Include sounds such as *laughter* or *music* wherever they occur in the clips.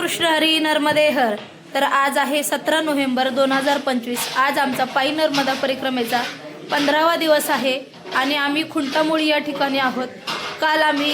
कृष्ण हरी नर्मदे हर तर आज आहे सतरा नोव्हेंबर दोन हजार पंचवीस. आज आमचा पायी नर्मदा परिक्रमेचा पंधरावा दिवस आहे आणि आम्ही खुंटामोडी या ठिकाणी आहोत. काल आम्ही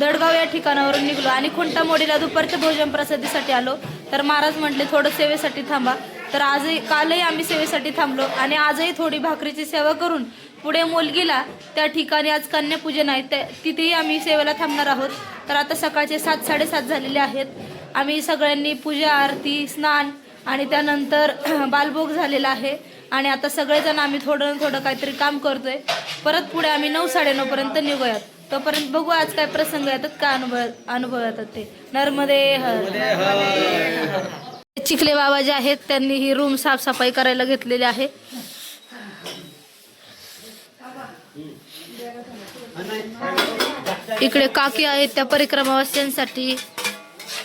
दडगाव या ठिकाणावरून निघलो आणि खुंटामोडीला दुपारच्या भोजन प्रसादीसाठी आलो. तर महाराज म्हटले थोडं सेवेसाठी थांबा. तर आजही कालही आम्ही सेवेसाठी थांबलो आणि आजही थोडी भाकरीची सेवा करून पुढे मोलगीला त्या ठिकाणी आज कन्यापूजन आहे. त्या तिथेही आम्ही सेवेला थांबणार आहोत. तर आता सकाळचे सात साडेसात झालेले आहेत. आम्ही सगळ्यांनी पूजा आरती स्नान आणि त्यानंतर *clears throat* बालभोग झालेला आहे. आणि आता सगळेजण आम्ही थोडं ना थोडं काहीतरी काम करतोय. परत पुढे आम्ही नऊ साडेनऊपर्यंत निघूयात. तोपर्यंत बघू आज काय प्रसंग येतात काय अनुभव अनुभव येतात ते. नर्मदे हर. चिखले बाबा जे आहेत त्यांनी ही रूम साफसफाई करायला घेतलेली आहे. इकडे काकी आहेत त्या परिक्रमावास्यांसाठी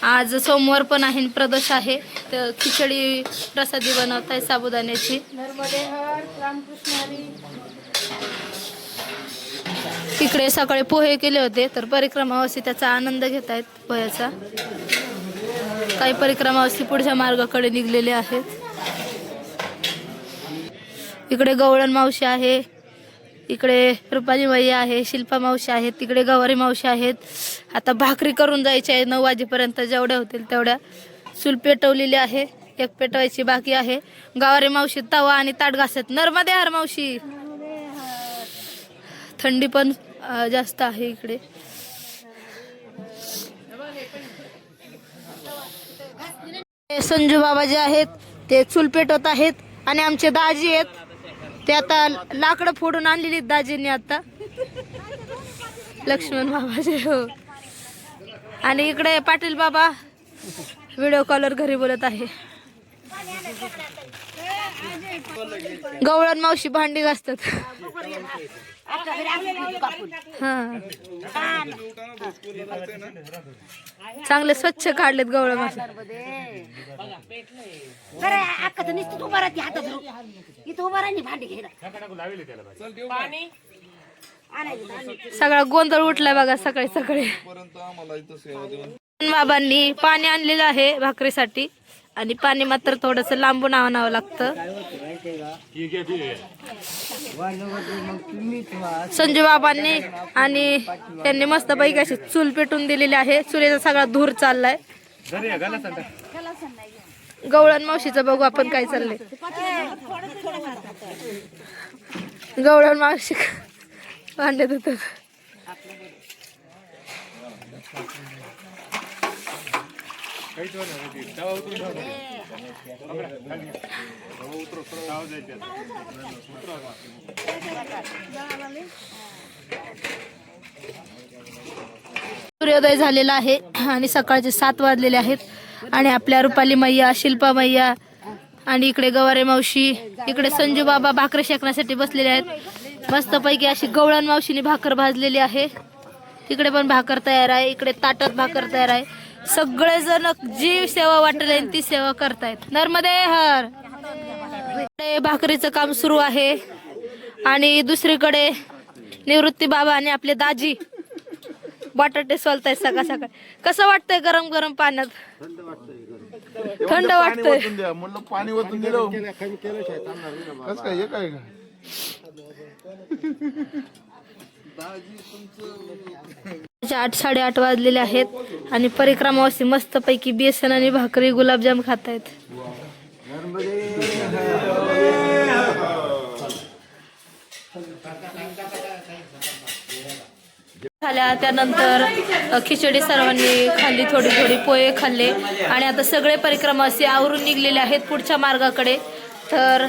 आज सोमवार पण आहे प्रदोष आहे. तर खिचडी प्रसादी बनवत आहे साबुदाण्याची. इकडे सकाळी पोहे केले होते तर परिक्रमावासी त्याचा आनंद घेत आहेत पोह्याचा. काही परिक्रमावासी पुढच्या मार्गाकडे निघलेले आहेत. इकडे गवळण मावशी आहे. इकडे रुपाली माई आहे शिल्पा मावशी आहेत तिकडे गवारी मावशी आहेत. आता भाकरी करून जायची आहे नऊ वाजेपर्यंत जेवढ्या होतील तेवढ्या. चूल पेटवलेली आहे एक पेटवायची बाकी आहे. गवारी मावशी तवा आणि ताट घासत. नर्मदे हर मावशी. थंडी पण जास्त आहे इकडे. संजू बाबा जे आहेत ते चूल पेटवत आहेत आणि आमचे दाजी आहेत. ते आता लाकडं फोडून आणलेली आहेत दाजींनी आता. लक्ष्मण बाबाचे हो. आणि इकडे पाटील बाबा व्हिडिओ कॉलर घरी बोलत आहे. गवळण मावशी भांडी घासतात. हा. चांगले स्वच्छ काढलेत तर नुसतं उभा राहते हातात. इथं उभा राहिली भांडी घ्यायला सगळा गोंधळ उठलाय बघा सकाळी सकाळी. बाबांनी पाणी आणलेलं आहे भाकरीसाठी. आणि पाणी मात्र थोडस लांबून आणावं लागतं. संजू बाबांनी आणि त्यांनी मस्त पैकी अशी चूल पेटून दिलेली आहे. चुलीचा सगळा धूर चाललाय. गवळण मावशीचं बघू आपण काय चाललंय. गवळण मावशी भांडे धुतात. सूर्योदय झालेला आहे आणि सकाळचे सात वाजलेले आहेत. आणि आपल्या रुपाली मैया शिल्पा मैया आणि इकडे गवारे मावशी इकडे संजू बाबा भाकर शेकण्यासाठी बसलेले आहेत. मस्तपैकी अशी गवळण मावशीने भाकर भाजलेली आहे. तिकडे पण भाकर तयार आहे इकडे ताटात भाकर तयार आहे. सगळेजण जी सेवा वाटेल ती सेवा करतायत. नर्मदे हर. भाकरीचं काम सुरू आहे. आणि दुसरीकडे निवृत्ती बाबा आणि आपले दाजी. बटाटे सोलतायत सकाळ सकाळ. कसं वाटतंय गरम गरम पाण्यात? थंड वाटतंय. पाणी ओतून दिलं. कस काय हे काय का? आठ साडेआठ वाजलेले आहेत. आणि परिक्रमावासी मस्त पैकी बेसन आणि भाकरी गुलाबजाम खात आहेत झाल्या त्यानंतर खिचडी सर्वांनी खाल्ली थोडी थोडी पोहे खाल्ले. आणि आता सगळे परिक्रमावासी आवरून निघलेले आहेत पुढच्या मार्गाकडे. तर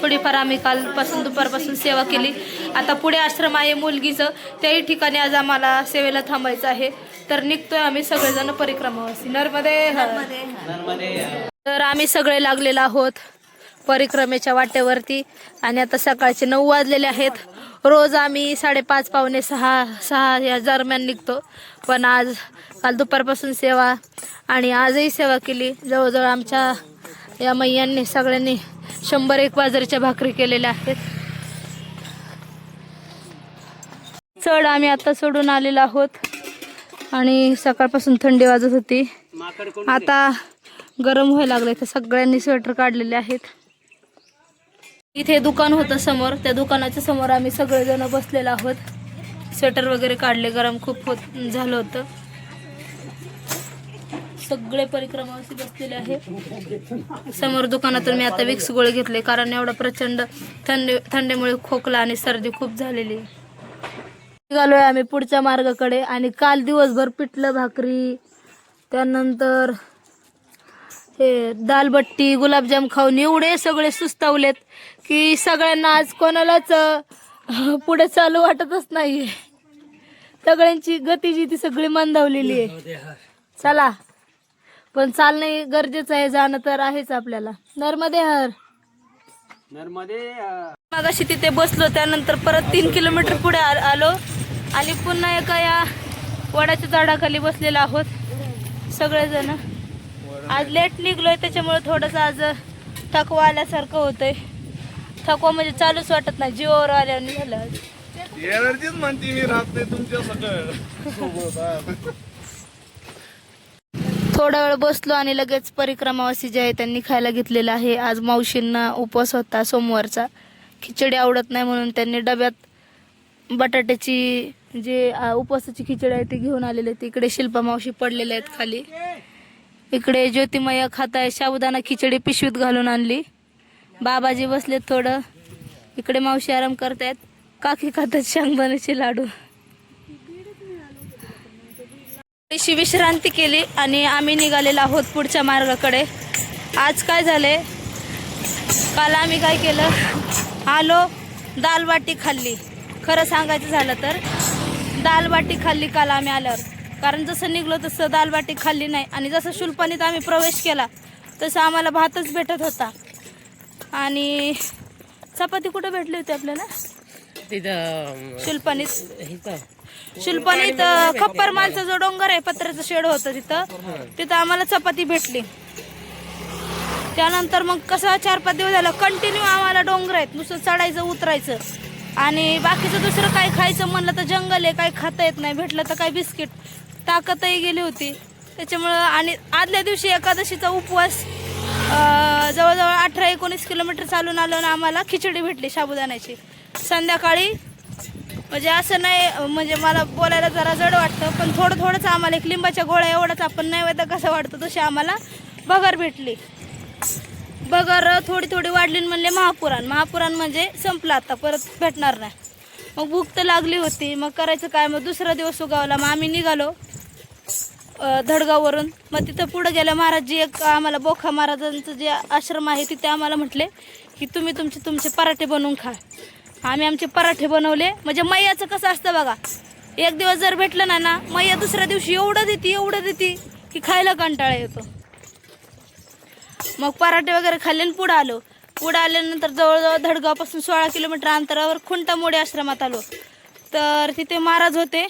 थोडीफार आम्ही कालपासून दुपारपासून सेवा केली. आता पुढे आश्रम आहे मुलगीचं. त्याही ठिकाणी आज आम्हाला सेवेला थांबायचं आहे. तर निघतोय आम्ही सगळेजण परिक्रमावासी. नर्मदे हर. तर आम्ही सगळे लागलेलो आहोत परिक्रमेच्या वाटेवरती. आणि आता सकाळचे नऊ वाजलेले आहेत. रोज आम्ही साडेपाच पावणे सहा सहा या दरम्यान निघतो. पण आज काल दुपारपासून सेवा आणि आजही सेवा केली. जवळजवळ आमच्या या मैयांनी सगळ्यांनी शंभर एक बाजारीच्या भाकरी केलेल्या आहेत. चढ आम्ही आता सोडून आलेलो आहोत. आणि सकाळपासून थंडी वाजत होती. आता गरम व्हायला लागले तर सगळ्यांनी स्वेटर काढलेले आहेत. इथे दुकान होतं समोर. त्या दुकानाच्या समोर आम्ही सगळेजण बसलेलो आहोत. स्वेटर वगैरे काढले. गरम खूप होत झालं होतं. सगळे परिक्रमावरती बसलेले आहे. समोर दुकानातून मी आता विक्स गोळे घेतले कारण एवढा प्रचंड थंडी थंडीमुळे खोकला आणि सर्दी खूप झालेली आहे. निघालोय आम्ही पुढच्या मार्गाकडे आणि काल दिवसभर पिठलं भाकरी त्यानंतर हे दालबट्टी गुलाबजाम खाऊन एवढे सगळे सुस्तावलेत की सगळ्यांना आज कोणालाच पुढे चालू वाटतच नाहीये. सगळ्यांची गती जी ती सगळी मंदावलेली आहे. चला. पण चालणे गरजेचं आहे जाणं तर आहेच आपल्याला. नर्मदे हर. मगाशी तिथे बसलो त्यानंतर परत तीन किलोमीटर पुढे आ- आलो. आणि पुन्हा एका या वडाच्या झाडाखाली बसलेलो आहोत सगळेजण. आज लेट निघलोय त्याच्यामुळे थोडंसं आज थकवा आल्यासारखं होतंय. थकवा म्हणजे चालूच वाटत नाही जीवावर आल्याने झालं आज. एनर्जीच म्हणते मी राहत नाही तुमच्या सगळं *laughs* थोडा वेळ बसलो आणि लगेच परिक्रमावासी जे आहे त्यांनी खायला घेतलेलं आहे. आज मावशींना उपवास होता सोमवारचा. खिचडी आवडत नाही म्हणून त्यांनी डब्यात बटाट्याची जे आ, उपवासाची खिचडी आहे ती घेऊन आलेली आहे इकडे शिल्पा मावशी पडलेल्या आहेत खाली. इकडे ज्योतिमय खात आहे साबुदाणा खिचडी पिशवीत घालून आणली. बाबाजी बसलेत थोडं. इकडे मावशी आराम करतायत. काकी खातात शांगदाण्याचे लाडू. थोडीशी विश्रांती केली आणि आम्ही निघालेलो आहोत पुढच्या मार्गाकडे. आज काय झाले काल आम्ही काय केलं? आलो दाल बाटी खाल्ली. खरं सांगायचं झालं तर दाल बाटी खाल्ली काल आम्ही आल्यावर. कारण जसं निघलो तसं दाल बाटी खाल्ली नाही. आणि जसं शुल्पानीत आम्ही प्रवेश केला तसं आम्हाला भातच भेटत होता. आणि चपाती कुठं भेटली होती आपल्याला? तिथं शुल्पानीत इथं शिल्पानीत खप्पर मालचा जो डोंगर आहे पत्र्याचं शेड होतं तिथं. तिथं आम्हाला चपाती भेटली. त्यानंतर मग कसं चार पाच दिवस झालं कंटिन्यू आम्हाला डोंगर आहेत. नुसतं चढायचं उतरायचं. आणि बाकीचं दुसरं काय खायचं म्हणलं तर जंगल आहे काय खाता येत नाही. भेटलं तर काय बिस्किट. ताकदही गेली होती. त्याच्यामुळं आणि आदल्या दिवशी एकादशीचा उपवास अं, जवळजवळ अठरा एकोणीस किलोमीटर चालून आलो ना आम्हाला खिचडी भेटली साबुदाण्याची संध्याकाळी म्हणजे असं नाही म्हणजे मला बोलायला जरा जड वाटतं पण थोडं थोडंच आम्हाला एक लिंबाच्या गोळ्या एवढंच आपण नैवेद्य कसं वाटतं तशी आम्हाला बगर भेटली. बगर थोडी थोडी वाढली म्हणले महापुराण. महापुराण म्हणजे संपलं आता परत भेटणार नाही. मग भूक तर लागली होती मग करायचं काय? मग दुसरा दिवस उगावला. मग आम्ही निघालो धडगाववरून. मग तिथं पुढं गेल्या महाराजजी एक आम्हाला बोखा महाराजांचं जे आश्रम आहे तिथे आम्हाला म्हटले की तुम्ही तुमचे तुमचे पराठे बनवून खा. आम्ही आमचे पराठे बनवले. म्हणजे मैयाचं कसं असतं बघा. एक दिवस जर भेटलं ना ना मैया दुसऱ्या दिवशी एवढं देते एवढं देते की खायला कंटाळा येतो. मग पराठे वगैरे खाल्ले आणि पुढं आलो. पुढं आल्यानंतर जवळजवळ धडगावपासून सोळा किलोमीटर अंतरावर खुंटामोडी आश्रमात आलो. तर तिथे महाराज होते.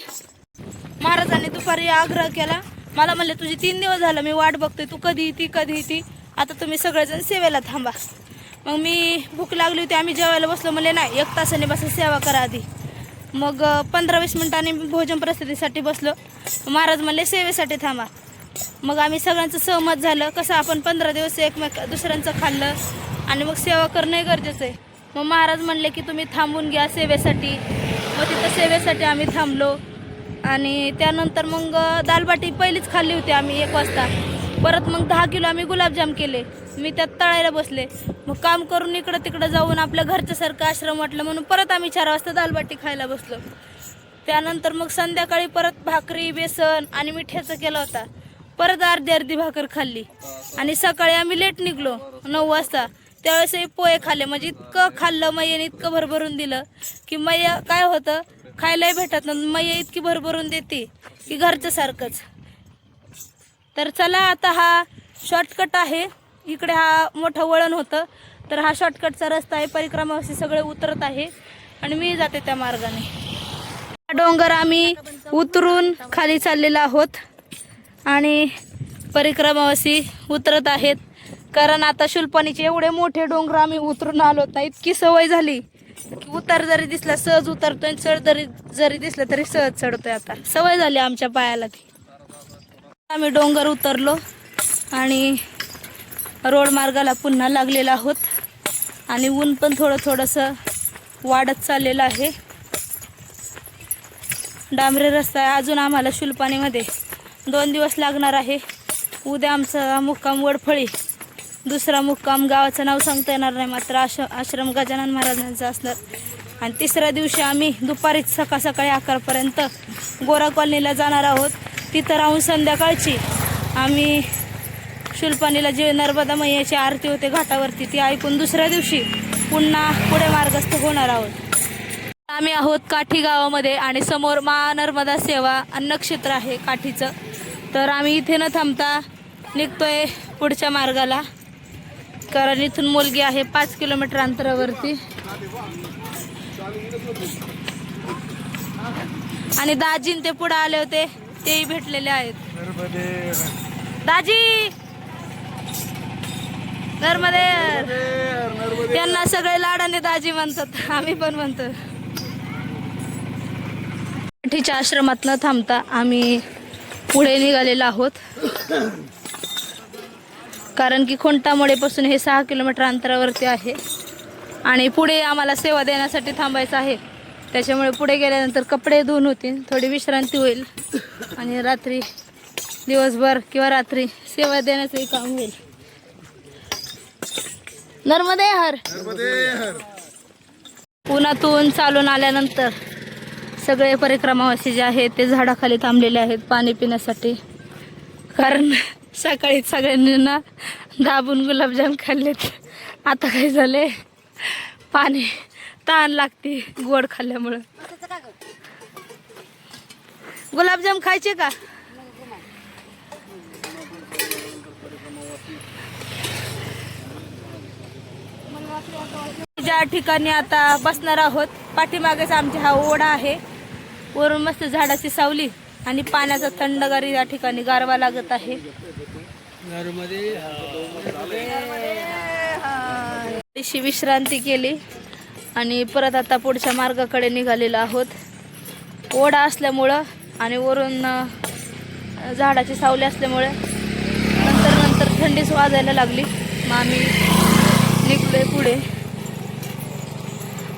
महाराजांनी दुपारी आग्रह केला. मला म्हणले तुझी तीन दिवस झालं मी वाट बघते तू कधी येते कधी येते. आता तुम्ही सगळेजण सेवेला थांबा. मग मी भूक लागली होती आम्ही जेवायला बसलो. म्हणले नाही एक तासाने बस सेवा करा आधी. मग पंधरा वीस मिनिटांनी भोजन प्रसिद्धीसाठी बसलो. महाराज म्हणले सेवेसाठी थांबा. मग आम्ही सगळ्यांचं सहमत झालं. कसं आपण पंधरा दिवस एकमेक दुसऱ्यांचं खाल्लं आणि मग सेवा करणंही गरजेचं आहे. मग महाराज म्हणले की तुम्ही थांबून घ्या सेवेसाठी. मग तिथं सेवेसाठी आम्ही थांबलो. आणि त्यानंतर मग दालबाटी पहिलीच खाल्ली होती आम्ही एक वाजता. परत मग दहा किलो आम्ही गुलाबजाम केले. मी त्यात तळायला बसले. मग काम करून इकडं तिकडं जाऊन आपल्या घरच्यासारखं आश्रम वाटलं म्हणून परत आम्ही चार वाजता दालबाटी खायला बसलो. त्यानंतर मग संध्याकाळी परत भाकरी बेसन आणि मिठ्याचं केलं होता. परत अर्धी अर्धी भाकर खाल्ली. आणि सकाळी आम्ही लेट निघलो नऊ वाजता. त्यावेळेसही पोहे खाल्ले. म्हणजे इतकं खाल्लं मैयाने इतकं भरभरून दिलं की मैया काय होतं? खायलाही भेटत नाही मैया इतकी भरभरून देते की घरचं सारखंच. तर चला आता हा शॉर्टकट आहे. इकडे हा मोठं वळण होतं. तर हा शॉर्टकटचा रस्ता आहे. परिक्रमावासी सगळे उतरत आहे. आणि मी जाते त्या मार्गाने. हा डोंगर आम्ही उतरून खाली चाललेलो आहोत. आणि परिक्रमावासी उतरत आहेत. कारण आता शुल्पानीचे एवढे मोठे डोंगर आम्ही उतरून आलो नाही इतकी सवय झाली. की उतार जरी दिसला सहज उतरतोय. आणि चढ जरी जरी दिसलं तरी सहज चढतोय आता. सवय झाली आमच्या पायाला ती. आम्ही डोंगर उतरलो. आणि रोड मार्गाला पुन्हा लागलेला आहोत. आणि ऊन पण थोडं थोडंसं वाढत चाललेलं आहे. डांबरे रस्ता आहे. अजून आम्हाला शुलपाणीमध्ये दोन दिवस लागणार आहे. उद्या आमचा मुक्काम वडफळी दुसरा मुक्काम गावाचं नाव सांगता येणार नाही. मात्र आश आश्रम गजानन महाराजांचा असणार. आणि तिसऱ्या दिवशी आम्ही दुपारीच सकाळ सकाळी अकरापर्यंत गोरा कॉलनीला जाणार आहोत. तिथं राहून संध्याकाळची आम्ही शुलपाणीला जे नर्मदा मैयाची आरती होते घाटावरती ती ऐकून दुसऱ्या दिवशी पुन्हा पुढे मार्गस्थ होणार आहोत. आम्ही आहोत काठी गावामध्ये आणि समोर मा नर्मदा सेवा अन्नक्षेत्र आहे काठीचं. तर आम्ही इथे न थांबता निघतोय पुढच्या मार्गाला. कारण इथून मुलगी आहे पाच किलोमीटर अंतरावरती. आणि दाजीन ते पुढे आले होते तेही भेटलेले आहेत. दाजी! नर्मदे. त्यांना सगळे लाडाने दाजी म्हणतात. आम्ही पण म्हणतो. काठीच्या आश्रमात न थांबता आम्ही पुढे निघालेलो आहोत. कारण की खोंटामोडेपासून हे सहा किलोमीटर अंतरावरती आहे. आणि पुढे आम्हाला सेवा देण्यासाठी थांबायचं आहे. त्याच्यामुळे पुढे गेल्यानंतर कपडे धुवून होतील. थोडी विश्रांती होईल. आणि रात्री दिवसभर किंवा रात्री सेवा देण्याचंही काम होईल. नर्मदे हर. पुण्यातून चालून आल्यानंतर सगळे परिक्रमावासी जे आहेत ते झाडाखाली थांबलेले आहेत पाणी पिण्यासाठी. कारण सकाळी सगळ्यांनी ना दाबून गुलाबजाम खाल्लेत. आता काय झाले पाणी तहान लागते गोड खाल्ल्यामुळं. गुलाबजाम खायचे का? ज्या ठिकाणी आता बसणार आहोत पाठीमागेच आमचा हा ओढा आहे. वरून मस्त झाडाची सावली आणि पाण्याचा थंडगार या ठिकाणी गारवा लागत आहे. थोडीशी विश्रांती केली आणि परत आता पुढच्या मार्गाकडे निघालेलो आहोत. ओढा असल्यामुळं आणि वरून झाडाची सावली असल्यामुळे नंतर नंतर थंडीच वाजायला लागली. मग आम्ही निघलोय पुढे.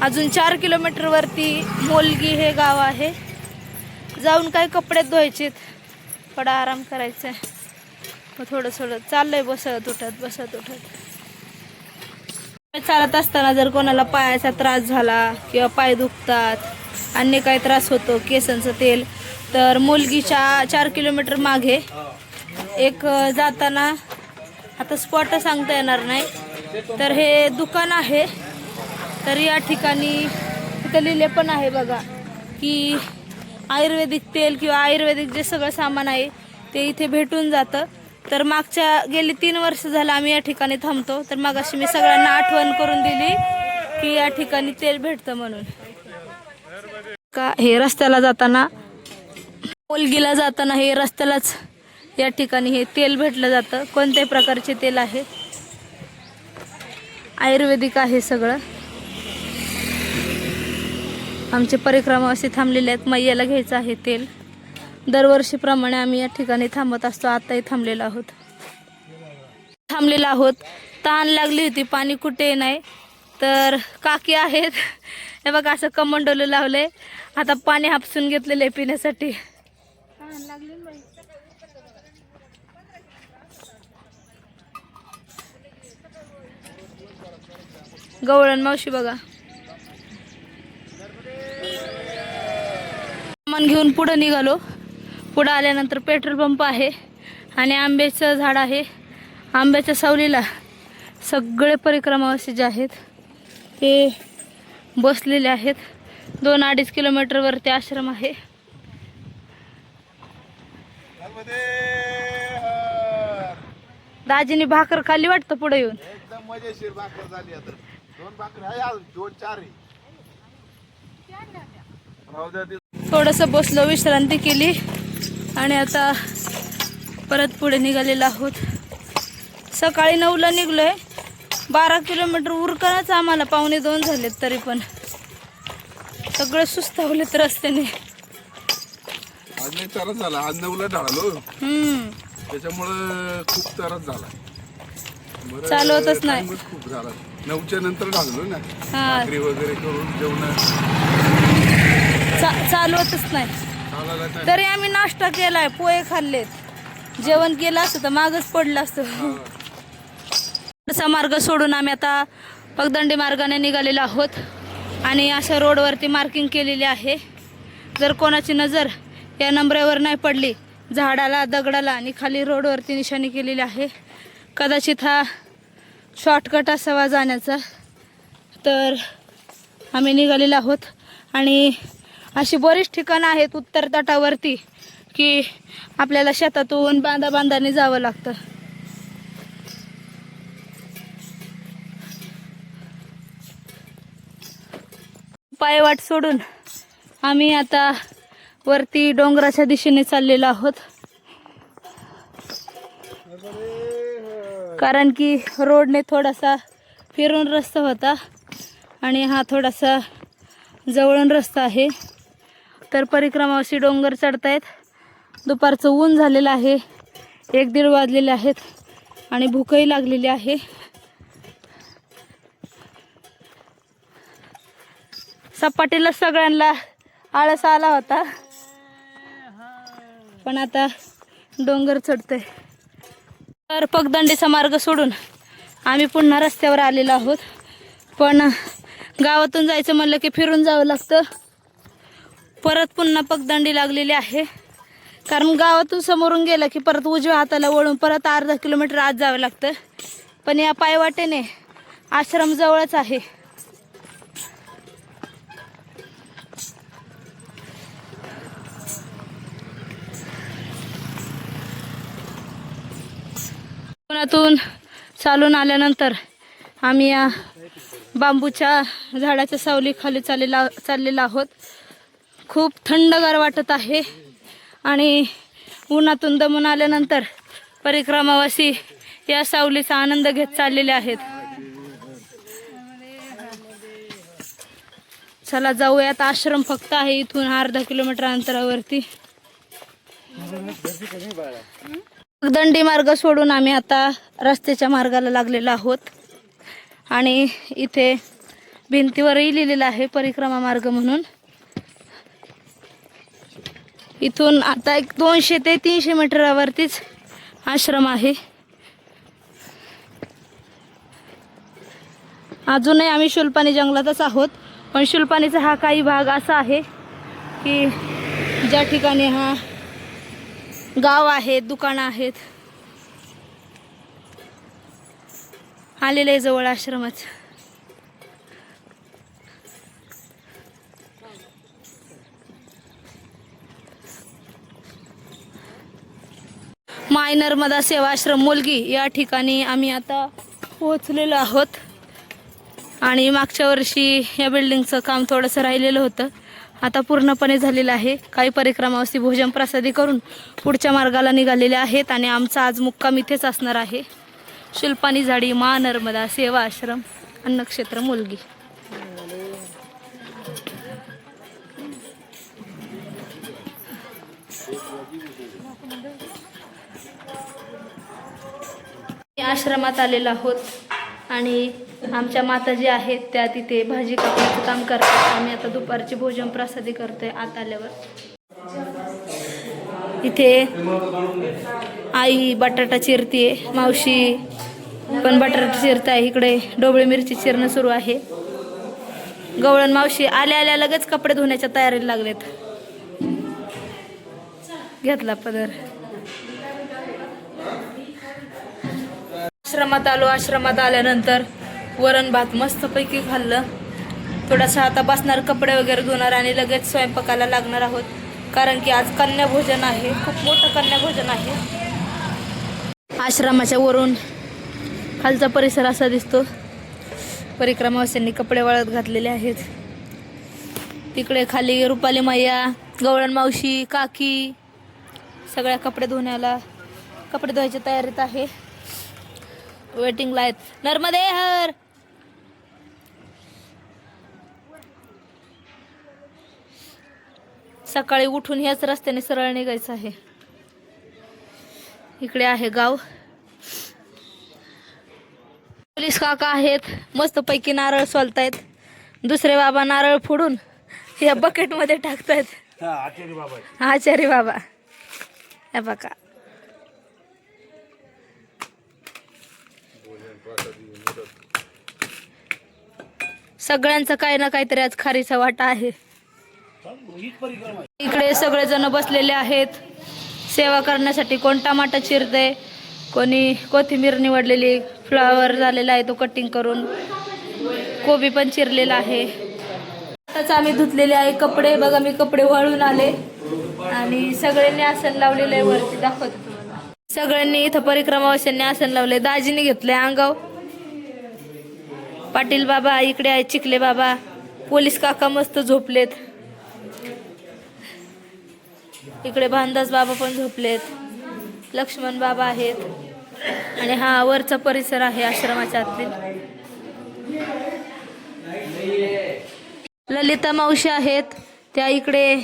अजून चार किलोमीटरवरती मोलगी हे गाव आहे. जाऊन काय कपडे धुवायचेत थोडा आराम करायचा आहे मग थोडं थोडं चाललंय बसत उठत बसत उठत. चालत असताना जर कोणाला पायाचा त्रास झाला किंवा पाय दुखतात अन्य काही त्रास होतो केसांचं तेल तर मुलगीच्या चार किलोमीटर मागे. एक जाताना आता स्पॉट सांगता येणार नाही. तर हे दुकान आहे. तर या ठिकाणी इथं लिहिले पण आहे बघा की आयुर्वेदिक तेल किंवा आयुर्वेदिक जे सगळं सामान आहे ते इथे भेटून जातं. तर मागच्या गेली तीन वर्ष झालं आम्ही या ठिकाणी थांबतो. तर मग अशी मी सगळ्यांना आठवण करून दिली की या ठिकाणी तेल भेटतं म्हणून. का हे रस्त्याला जाताना ओलगीला जाताना हे रस्त्यालाच या ठिकाणी हे तेल भेटलं जातं. कोणत्याही प्रकारचे तेल आहे. आयुर्वेदिक आहे सगळं. आमचे परिक्रमा असे थांबलेले आहेत. मैयाला घ्यायचं आहे तेल. दरवर्षीप्रमाणे आम्ही या ठिकाणी थांबत असतो. आताही थांबलेलो आहोत. थांबलेलो आहोत. ताण लागली होती. पाणी कुठे नाही. तर काकी आहेत. हे बघा असं कमंडोलं लावलंय. आता पाणी हापसून घेतलेलं आहे पिण्यासाठी. गवळण मावशी बघा. सामान घेऊन पुढं निघालो. पुढं आल्यानंतर पेट्रोल पंप आहे आणि आंब्याचं झाड आहे. आंब्याच्या सावलीला सगळे परिक्रमावासी जे आहेत ते बसलेले आहेत. दोन अडीच किलोमीटरवरती आश्रम आहे. दाजीने भाकर खाली वाटतं पुढे येऊन? एकदम मजेशीर भाकर झाली आता दोन भाकर आहे अजून दोन चार आहे. राहू द्या ते. थोडंसं बसलो विश्रांती केली आणि आता परत पुढे निघालेलो आहोत. सकाळी नऊला निघलोय. बारा किलोमीटर उरकणच आम्हाला पावणे दोन झालेत तरी पण. सगळं सुस्तावलेत रस्त्याने. आज नाही झाला. आज नऊला ढाळलो हम्म. त्याच्यामुळं खूप त्रास झाला. बरं, चालवतच नाही. खूप झाला. नऊच्या नंतर लागलो ना. हा. भाकरी वगैरे करून जेवण. चा- चालवतच नाही. चालायला तरी आम्ही नाश्ता केलाय पोहे खाल्लेत. जेवण केलं असतं तर मागच पडलं असतं. तसा मार्ग सोडून आम्ही आता पगदंडी मार्गाने निघालेलो आहोत. आणि अशा रोडवरती मार्किंग केलेली आहे. जर कोणाची नजर या नंबरावर नाही पडली झाडाला दगडाला आणि खाली रोडवरती निशाणी केलेली आहे. कदाचित हा शॉर्टकट असावा जाण्याचा. तर आम्ही निघालेलो आहोत. आणि अशी बरीच ठिकाणं आहेत उत्तर तटावरती की आपल्याला शेतातून बांधा बांधाने जावं लागतं. पायवाट सोडून आम्ही आता वरती डोंगराच्या दिशेने चाललेलो आहोत. कारण की रोडने थोडासा फिरून रस्ता होता आणि हा थोडासा जवळून रस्ता आहे. तर परिक्रमावशी डोंगर चढतायत. दुपारचं ऊन झालेलं आहे. एक दीड वाजलेले आहेत आणि भूकही लागलेली आहे. सपाटीला सगळ्यांना आळस आला होता. पण आता डोंगर चढतंय. तर पगदंडीचा मार्ग सोडून आम्ही पुन्हा रस्त्यावर आलेलो आहोत. पण गावातून जायचं म्हणलं की फिरून जावं लागतं. परत पुन्हा पगदंडी लागलेली आहे. कारण गावातून समोरून गेलं की परत उजव्या हाताला वळून परत अर्धा किलोमीटर आत जावं लागतं. पण या पायवाटेने आश्रम जवळच आहे. कोकणातून चालून आल्यानंतर आम्ही या बांबूच्या झाडाच्या सावलीखाली चाललेला चाललेलो आहोत. खूप थंडगार वाटत आहे आणि उन्हातून दमून आल्यानंतर परिक्रमावासी या सावलीचा आनंद घेत चाललेले आहेत. चला जाऊयात आश्रम फक्त आहे इथून अर्धा किलोमीटर अंतरावरती. दंडी मार्ग सोडून आम्ही आता रस्त्याच्या मार्गाला लागलेलो आहोत. आणि इथे भिंतीवरही लिहिलेलं आहे परिक्रमा मार्ग म्हणून. इथून आता एक दोनशे ते तीनशे मीटरावरतीच आश्रम आहे. अजूनही आम्ही शुल्पानी जंगलातच आहोत पण शुल्पानीचा हा काही भाग असा आहे की ज्या ठिकाणी हा गाव आहेत दुकानं आहेत. आलेलं आहे जवळ आश्रमच माय नर्मदा सेवाश्रम मुलगी या ठिकाणी आम्ही आता पोहोचलेलो आहोत. आणि मागच्या वर्षी या बिल्डिंगचं काम थोडंसं राहिलेलं होतं. आता पूर्णपणे झालेलं आहे. काही परिक्रमावरती भोजन प्रसादी करून पुढच्या मार्गाला निघालेले आहेत आणि आमचा आज मुक्काम इथेच असणार आहे. शिल्पानी झाडी मा नर्मदा सेवा आश्रम अन्नक्षेत्र मुलगी. आश्रमात आलेलो आहोत आणि आमच्या माता जी आहेत त्या तिथे भाजी कापण्याचं काम करतात. आम्ही आता दुपारची भोजन प्रसादी करतोय आत आल्यावर. इथे आई बटाटा चिरतीये मावशी पण बटाटा चिरत आहे इकडे डोबळी मिरची चिरणं सुरू आहे. गवळण मावशी आल्या आल्या लगेच कपडे धुण्याच्या तयारीला लागलेत. घेतला पदर. आश्रमात आलो आश्रमात आल्यानंतर वरण भात मस्तपैकी खाल्लं. थोडासा आता बसणार कपडे वगैरे धुणार आणि लगेच स्वयंपाकाला लागणार आहोत. कारण की आज कन्याभोजन आहे खूप मोठं कन्याभोजन आहे. आश्रमाच्या वरून खालचा परिसर असा दिसतो. परिक्रमावास्यांनी कपडे वाळत घातलेले आहेत. तिकडे खाली रुपाली मैया गवळण मावशी काकी सगळ्या कपडे धुण्याला कपडे धुवायच्या तयारीत आहे. वेटिंगला आहेत नर्मदे हर! सकाळी उठून ह्याच रस्त्याने सरळ निघायचं आहे. इकडे आहे गाव. पोलीस काका आहेत. मस्तपैकी नारळ सोलतायत. दुसरे बाबा नारळ फोडून या बकेटमध्ये टाकतायत. आचारी बाबा. हे बघा. सगळ्यांचा काही ना काहीतरी आज खारीचा वाटा आहे. इकडे सगळेजण बसलेले आहेत. सेवा करण्यासाठी कोण टमाटा चिरते कोणी कोथिंबीर निवडलेली फ्लावर झालेला आहे तो कटिंग करून. कोबी पण चिरलेला आहे. आताच आम्ही धुतलेले आहे कपडे बघा मी कपडे वळून आले. आणि सगळ्यांनी आसन लावलेलं आहे वरती दाखवत सगळ्यांनी इथं परिक्रमावाशांनी आसन लावले दाजीने घेतलंय अंगाव. पाटील बाबा इकडे आहे चिखले बाबा. पोलीस काका मस्त झोपलेत. इकडे भानदास बाबा पण झोपलेत. लक्ष्मण बाबा आहेत. आणि हा वरचा परिसर आहे आश्रमाच्या आतील. ललिता मावशी आहेत. त्या इकडे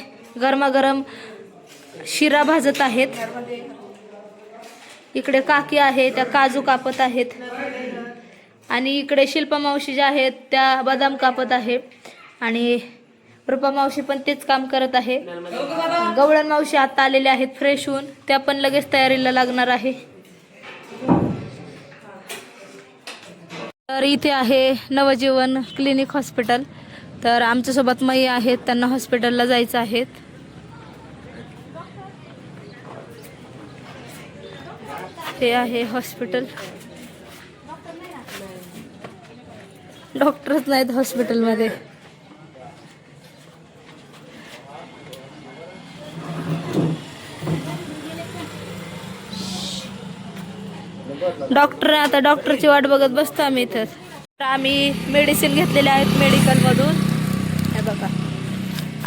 गरमागरम शिरा भाजत आहेत. इकडे काकी आहे त्या काजू कापत आहेत. आणि इकडे शिल्पा मावशी ज्या आहेत त्या बदाम कापत आहे. आणि रुपा मावशी पण तेच काम करत आहे. गवळण मावशी आता आलेल्या आहेत फ्रेश होऊन. त्या पण लगेच तयारीला लागणार आहे. तर इथे आहे नवजीवन क्लिनिक हॉस्पिटल. तर आमच्यासोबत मई आहेत. त्यांना हॉस्पिटलला जायचं आहे. हे आहे हॉस्पिटल. डॉक्टरच नाहीत हॉस्पिटलमध्ये. डॉक्टर आता डॉक्टरची वाट बघत बसतो आम्ही इथं. तर आम्ही मेडिसिन घेतलेले आहेत मेडिकलमधून हे बघा.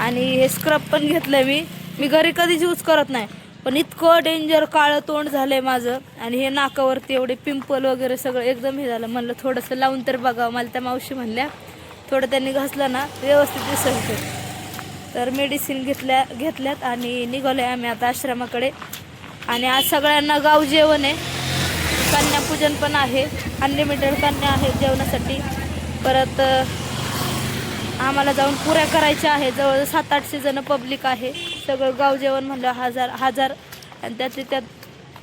आणि हे स्क्रब पण घेतलं मी. मी घरी कधीच यूज करत नाही. पण इतकं डेंजर काळं तोंड झालंय माझं. आणि हे नाकावरती एवढे पिंपल वगैरे सगळं एकदम हे झालं. म्हणलं थोडंसं लावून तर बघावं. मला त्या मावशी म्हणल्या थोडं त्यांनी घासलं ना व्यवस्थित दिसत तर मेडिसिन घेतल्या घेतल्यात आणि निघालोय आम्ही आता आश्रमाकडे. आणि आज सगळ्यांना गाव जेवण आहे. कन्यापूजन पण आहे. अनलिमिटेड कन्या आहेत जेवणासाठी. परत आम्हाला जाऊन पुऱ्या करायच्या आहे जवळ सात आठशे जण पब्लिक आहे. सगळं गाव जेवण म्हणलं हजार हजार. आणि त्यातली त्यात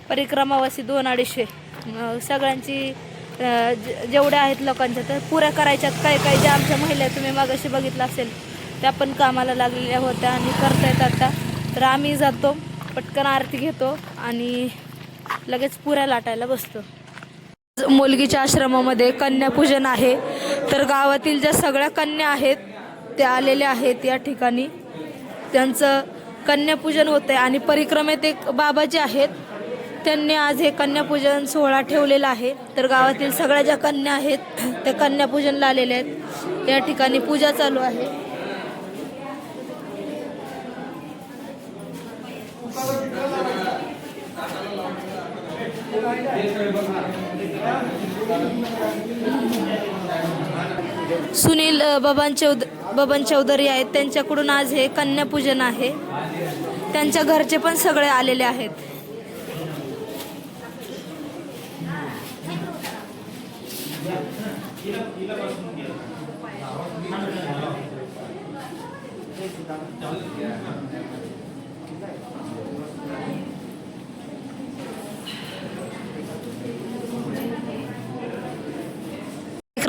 परिक्रमावासी दोन अडीचशे. सगळ्यांची जे- जेवढ्या आहेत लोकांच्या तर पुऱ्या करायच्यात. काही काही ज्या आमच्या महिला तुम्ही मागाशी बघितलं असेल त्या पण कामाला लागलेल्या होत्या आणि करतायत आता. तर आम्ही जातो पटकन आरती घेतो आणि लगेच पुऱ्या लाटायला बसतो. मुलगीच्या आश्रमामध्ये कन्यापूजन आहे. तर गावातील ज्या सगळ्या कन्या आहेत त्या आलेल्या आहेत या ठिकाणी. त्यांचं कन्यापूजन होतं आहे आणि परिक्रमेत एक बाबा जे आहेत. त्यांनी आज हे कन्यापूजन सोहळा ठेवलेला आहे. तर गावातील सगळ्या ज्या कन्या आहेत त्या कन्यापूजनला आलेल्या आहेत. या ठिकाणी पूजा चालू आहे. सुनील बबन चौद बबन चौधरी आहेत. त्यांच्याकडून आज हे कन्यापूजन आहे. त्यांच्या घरचे पण सगळे आलेले आहेत.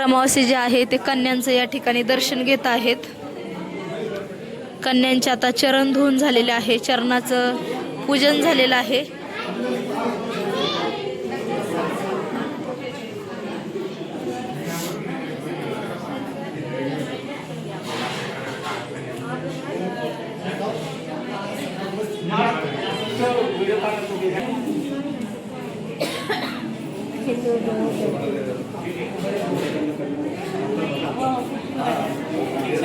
क्रमावासी जे आहे ते कन्यांचं या ठिकाणी दर्शन घेत आहेत. कन्यांचे आता चरण धुवून झालेले आहे चरणाचं पूजन झालेलं आहे *laughs* हे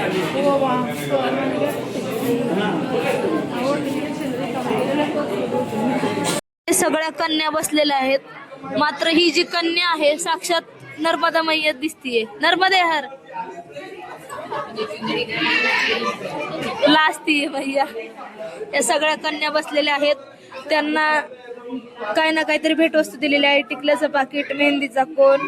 सगळ्या कन्या बसलेल्या आहेत. मात्र ही जी कन्या आहे साक्षात नर्मदा मैयत दिसतीये. नर्मदे हर. लाजतीये भैया या सगळ्या कन्या बसलेल्या आहेत. त्यांना काय ना काहीतरी भेटवस्तू दिलेली आहे. टिकल्याचं पाकिट मेहंदीचा कोण?